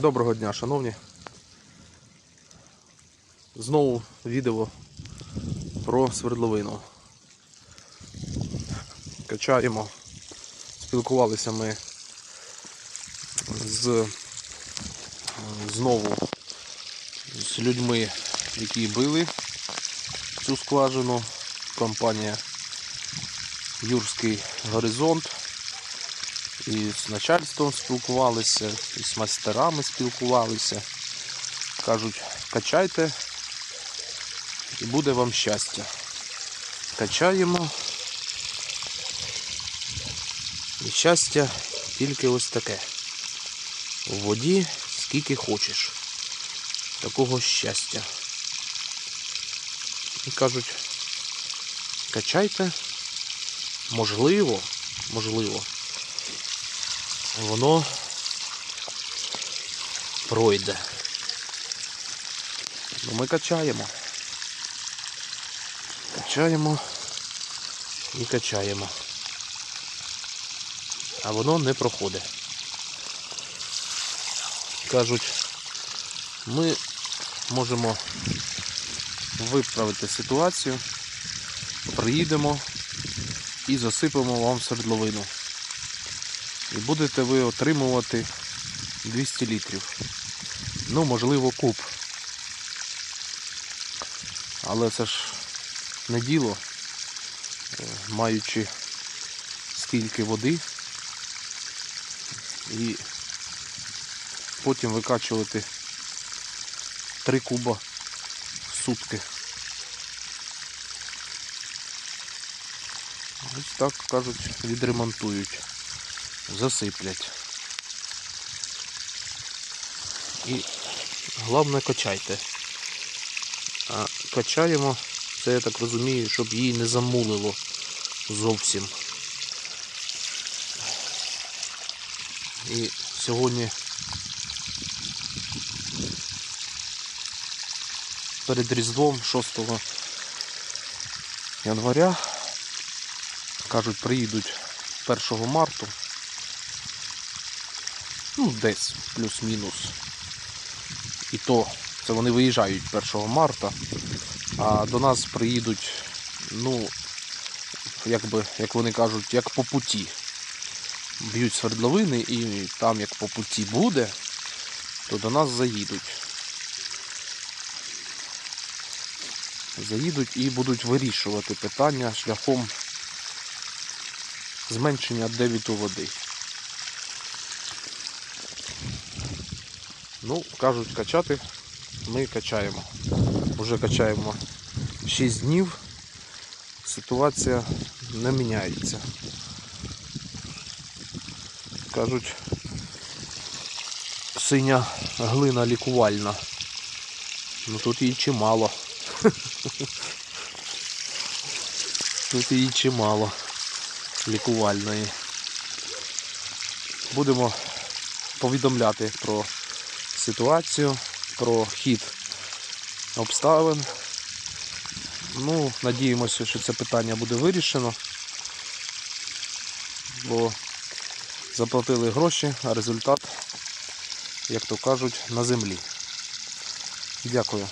Доброго дня, шановні. Знову відео про свердловину. Качаємо. Спілкувалися ми з знову з людьми, які били цю скважину. Компанія Юрський горизонт. І з начальством спілкувалися, і з майстерами спілкувалися. Кажуть, качайте і буде вам щастя. Качаємо. І щастя тільки ось таке. У воді скільки хочеш. Такого щастя. І кажуть, качайте, можливо, можливо воно пройде. Ну, ми качаємо. Качаємо і качаємо. А воно не проходить. Кажуть, ми можемо виправити ситуацію, приїдемо і засипемо вам свердловину. І будете ви отримувати 200 літрів. Ну, можливо, куб. Але це ж не діло, е, маючи скільки води і потім викачувати 3 куба в сутки. Ось так кажуть, відремонтують засиплять. І головне качайте. А качаємо, це я так розумію, щоб її не замулило зовсім. І сьогодні перед Різдвом 6 января кажуть, приїдуть 1 марту ну, десь плюс-мінус. І то це вони виїжджають 1 марта, а до нас приїдуть, ну, як би, як вони кажуть, як по путі. Б'ють свердловини і там як по путі буде, то до нас заїдуть. Заїдуть і будуть вирішувати питання шляхом зменшення дебіту води. Ну, кажуть, качати ми качаємо. Уже качаємо 6 днів. Ситуація не міняється. Кажуть, синя глина лікувальна. Ну тут її чимало. Тут її чимало лікувальної. Будемо повідомляти про ситуацію, про хід обставин. Ну, надіємося, що це питання буде вирішено, бо заплатили гроші, а результат, як то кажуть, на землі. Дякую.